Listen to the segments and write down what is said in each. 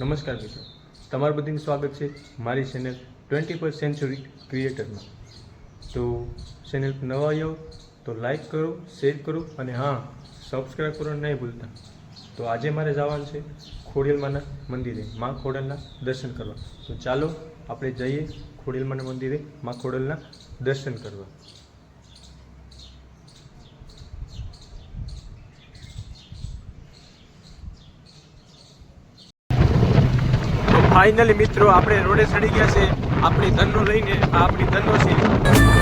નમસ્કાર મિત્રો. તમારું બધાનું સ્વાગત છે મારી ચેનલ ટ્વેન્ટી ફર્સ્ટ સેન્ચુરી ક્રિએટરમાં તો ચેનલ નવા આવ્યો તો લાઈક કરો શેર કરો અને હા સબસ્ક્રાઈબ કરો નહીં ભૂલતા. તો આજે મારે જવાનું છે ખોડિયલમાના મંદિરે, મા ખોડલના દર્શન કરવા. તો ચાલો આપણે જઈએ ખોડિયલમાના મંદિરે મા ખોડલના દર્શન કરવા. ફાઇનલી મિત્રો આપણે રોડે ચડી ગયા છે આપણી ધનનો લઈને આપણી ધનનો છે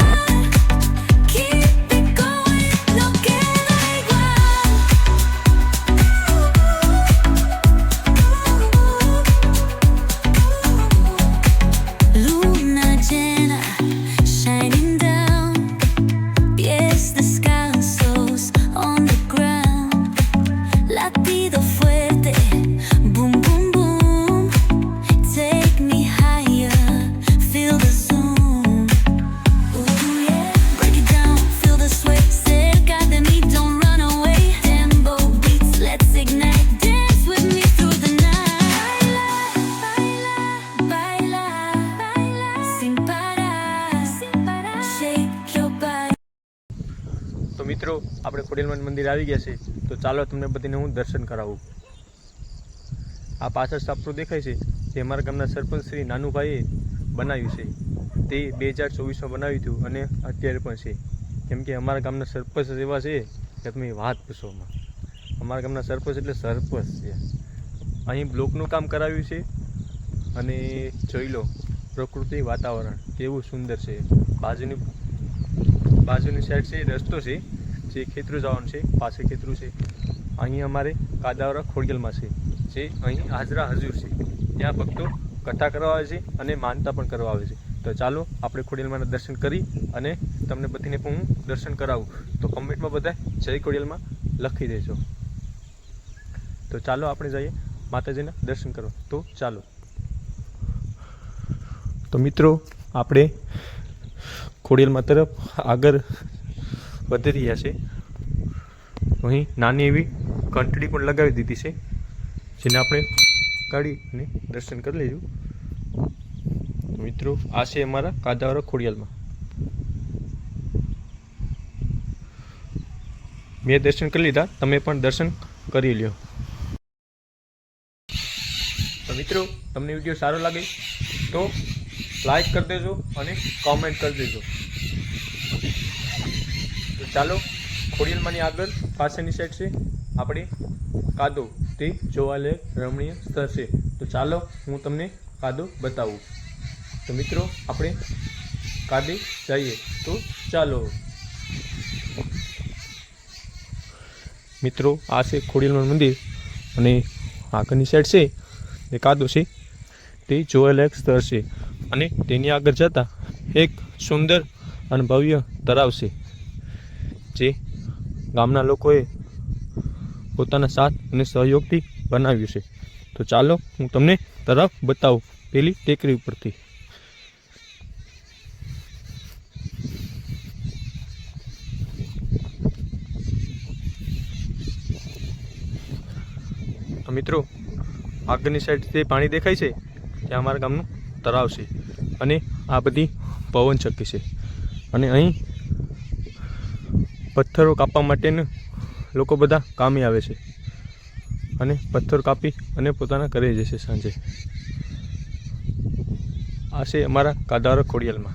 મિત્રો, આપણે ખોડિયાલમાન મંદિર આવી ગયા છે, તો ચાલો તમને બધીને હું દર્શન કરાવું. આ પાછળ સાપરું દેખાય છે તે અમારા ગામના સરપંચ શ્રી નાનુભાઈએ બનાવ્યું છે. તે બે હજાર ચોવીસમાં બનાવ્યું હતું અને અત્યારે પણ છે. કેમ કે અમારા ગામના સરપંચ એવા છે કે તમે વાત પૂછોમાં અમારા ગામના સરપંચ એટલે સરપંચ છે. અહીં બ્લોકનું કામ કરાવ્યું છે અને જોઈ લો, પ્રકૃતિ વાતાવરણ કેવું સુંદર છે. બાજુની બાજુની સાઈડ છે, રસ્તો છે. જે ખેતરું જવાનું છે પાસે ખેતરું છે, અહીં અમારે કાદાવરા ખોડિયલમાં છે, જે અહીં હાજરા હજુર છે. ત્યાં ભક્તો કથા કરવા આવે છે અને માનતા પણ કરવા આવે છે. તો ચાલો આપણે ખોડિયલમાંના દર્શન કરી અને તમને બધીને પણ હું દર્શન કરાવું. તો કમેન્ટમાં બધા જય ખોડિયલમાં લખી દેજો. તો ચાલો આપણે જઈએ માતાજીના દર્શન કરો તો ચાલો. તો મિત્રો, આપણે ખોડિયલમાં તરફ આગળ વધી રહ્યા છે. અહીં નાની એવી ઘંટડી પણ લગાવી દીધી છે, જેને આપણે કાઢી અને દર્શન કરી લઈશું મિત્રો, આ છે અમારા કાદાવાળા ખોડિયાલમાં. મેં દર્શન કરી લીધા, તમે પણ દર્શન કરી લ્યો. તો મિત્રો, તમને વીડિયો સારો લાગે તો લાઈક કરી દેજો અને કોમેન્ટ કરી દેજો. તો ચાલો ખોડિયાલમાંની આગળ પાછળની સાઈડ છે આપણે કાદો. તે જોવાલાયક રમણીય સ્થળ છે. તો ચાલો હું તમને કાદો બતાવું. તો મિત્રો, આપણે કાદે જઈએ. તો ચાલો. મિત્રો, આ છે ખોડિયલમાં મંદિર અને આગળની સાઈડ છે એ કાદો છે. તે જોવાલાયક સ્થળ છે અને તેની આગળ જતાં એક સુંદર અને ભવ્ય તળાવ છે. જે ગામના લોકોએ પોતાના સાથ અને સહયોગથી બનાવ્યું છે. તો ચાલો હું તમને તરફ બતાવું પેલી ટેકરી ઉપરથી. મિત્રો, આગળની સાઈડ જે પાણી દેખાય છે ત્યાં અમારા ગામનું તળાવ છે અને આ બધી પવન ચક્કી છે. અને અહીં પથ્થરો કાપવા માટેનું લોકો બધા કામે આવે છે. અને પથ્થર કાપી અને પોતાના ઘરે જશે સાંજે. આ છે અમારા કાદાર ખોડિયાલમાં.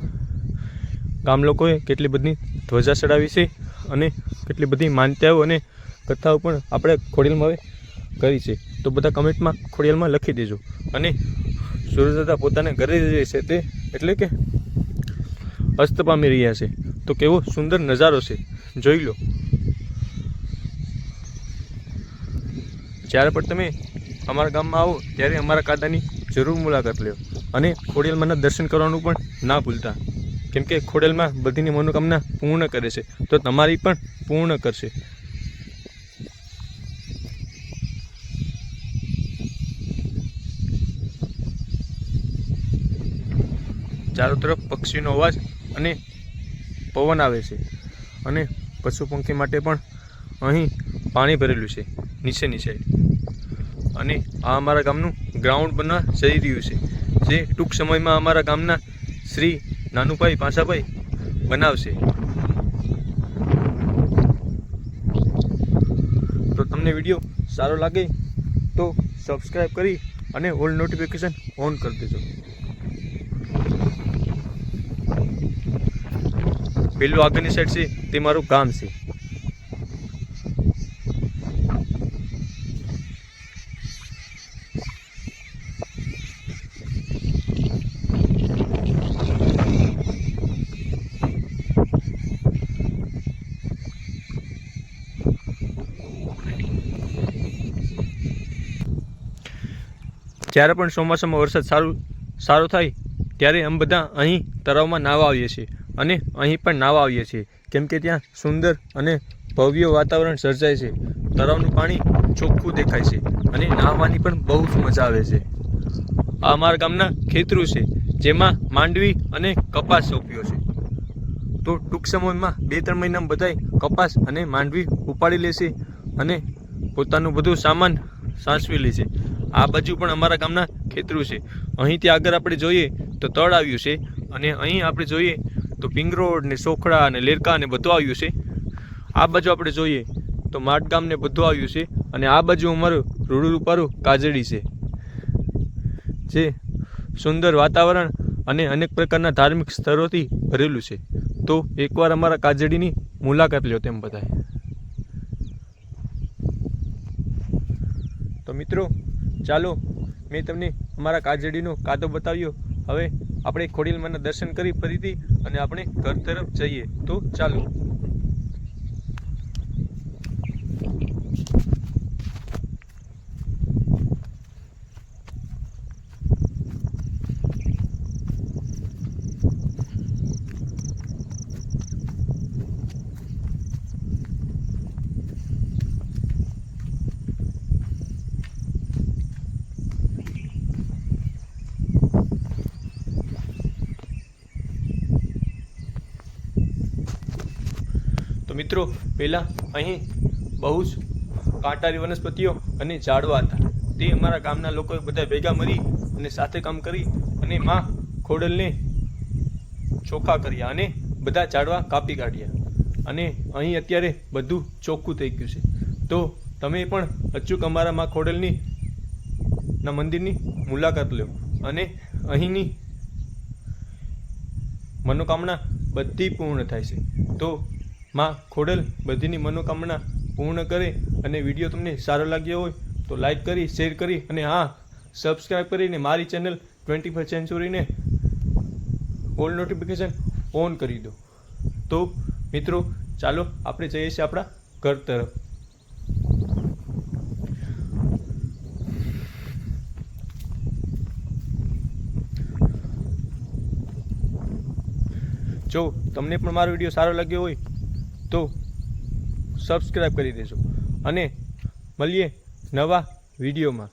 ગામ લોકોએ કેટલી બધી ધ્વજા ચડાવી છે અને કેટલી બધી માન્યતાઓ અને કથાઓ પણ આપણે ખોડિયાલમાં હવે કરી છે. તો બધા કમેન્ટમાં ખોડિયાલમાં લખી દેજો. અને સૂર્યદાદા પોતાના ઘરે જે છે તે એટલે કે અસ્ત પામી રહ્યા છે. તો કેવો સુંદર નજારો છે. જોઈ લો. જ્યારે પણ તમે અમારા ગામમાં આવો, ત્યારે અમારા કાદાની જરૂર મુલાકાત લો અને ખોડિયાલમાંના દર્શન કરવાનું પણ ના ભૂલતા. કેમ કે ખોડેલમાં બધીની મનોકામના પૂર્ણ કરે છે. તો તમારી પણ પૂર્ણ કરશે. ચારો તરફ પક્ષીનો અવાજ અને પવન આવે છે. અને પશુ પંખી માટે પણ અહીં પાણી ભરેલું છે નીચેની સાઈડ અને આ અમારા ગામનું ગ્રાઉન્ડ બનવા જઈ રહ્યું છે, જે ટૂંક સમયમાં અમારા ગામના શ્રી નાનુભાઈ પાસાભાઈ બનાવશે. તો તમને વીડિયો સારો લાગે તો સબસ્ક્રાઈબ કરી અને ઓલ નોટિફિકેશન ઓન કરી દેજો. પેલું આગળની સાઈડ છે, તે મારું ગામ છે. જ્યારે પણ ચોમાસામાં વરસાદ સારું સારો થાય, ત્યારે અમે બધા અહીં તળાવમાં નાહવા આવીએ છીએ. અને અહીં પણ નાહવા આવીએ છીએ. કેમ કે ત્યાં સુંદર અને ભવ્ય વાતાવરણ સર્જાય છે. તળાવનું પાણી ચોખ્ખું દેખાય છે અને નાહવાની પણ બહુ જ મજા આવે છે. આ અમારા ગામના ખેતરું છે, જેમાં માંડવી અને કપાસ સોંપ્યો છે. તો ટૂંક સમયમાં બે ત્રણ મહિનામાં બધાય કપાસ અને માંડવી ઉપાડી લેશે અને પોતાનું બધું સામાન સાચવી લેશે. આ બાજુ પણ અમારા ગામના ખેતરું છે. અહીંથી આગળ આપણે જોઈએ તો તળ આવ્યું છે અને અહીં આપણે જોઈએ તો પિંગરોડ ને સોખડા ને લેરકા ને બધું આવ્યું છે. આ બાજુ આપણે જોઈએ તો માટગામ ને બધું આવ્યું છે અને આ બાજુ અમારું રૂડું રૂપારું કાજળી છે. જે સુંદર વાતાવરણ અને અનેક પ્રકારના ધાર્મિક સ્થળોથી ભરેલું છે. તો એકવાર અમારા કાજડીની મુલાકાત લ્યો તેમ બધાય. તો મિત્રો, ચાલો મેં તમને અમારા કાજડીનો કાદો બતાવ્યો. હવે આપણે ખોડીલમાના દર્શન કરી ફરીથી અને આપણે ઘર તરફ જઈએ. તો ચાલો તો મિત્રો, પહેલાં અહીં બહુ જ કાંટારી વનસ્પતિઓ અને ઝાડવા હતા. તે અમારા ગામના લોકોએ બધા ભેગા મળી અને સાથે કામ કરી અને માં ખોડલને ચોખ્ખા કર્યા અને બધા ઝાડવા કાપી કાઢ્યા. અને અહીં અત્યારે બધું ચોખ્ખું થઈ ગયું છે. તો તમે પણ અચૂક અમારા માં ખોડલની ના મંદિરની મુલાકાત લો. અને અહીંની મનોકામના બધી પૂર્ણ થાય છે. તો માં ખોડલ બધીની મનોકામના પૂર્ણ કરે અને વીડિયો તમને સારો લાગ્યો હોય તો લાઈક કરી શેર કરી અને હા સબસ્ક્રાઈબ કરીને મારી ચેનલ ટ્વેન્ટી ફર્સ્ટ સેન્ચુરીને ઓલ નોટિફિકેશન ઓન કરી દો. તો મિત્રો, ચાલો આપણે જઈએ છીએ આપણા ઘર તરફ. જો તમને પણ મારો વીડિયો સારો લાગ્યો હોય તો સબસ્ક્રાઈબ કરી દેજો. અને મળીએ નવા વિડીયોમાં.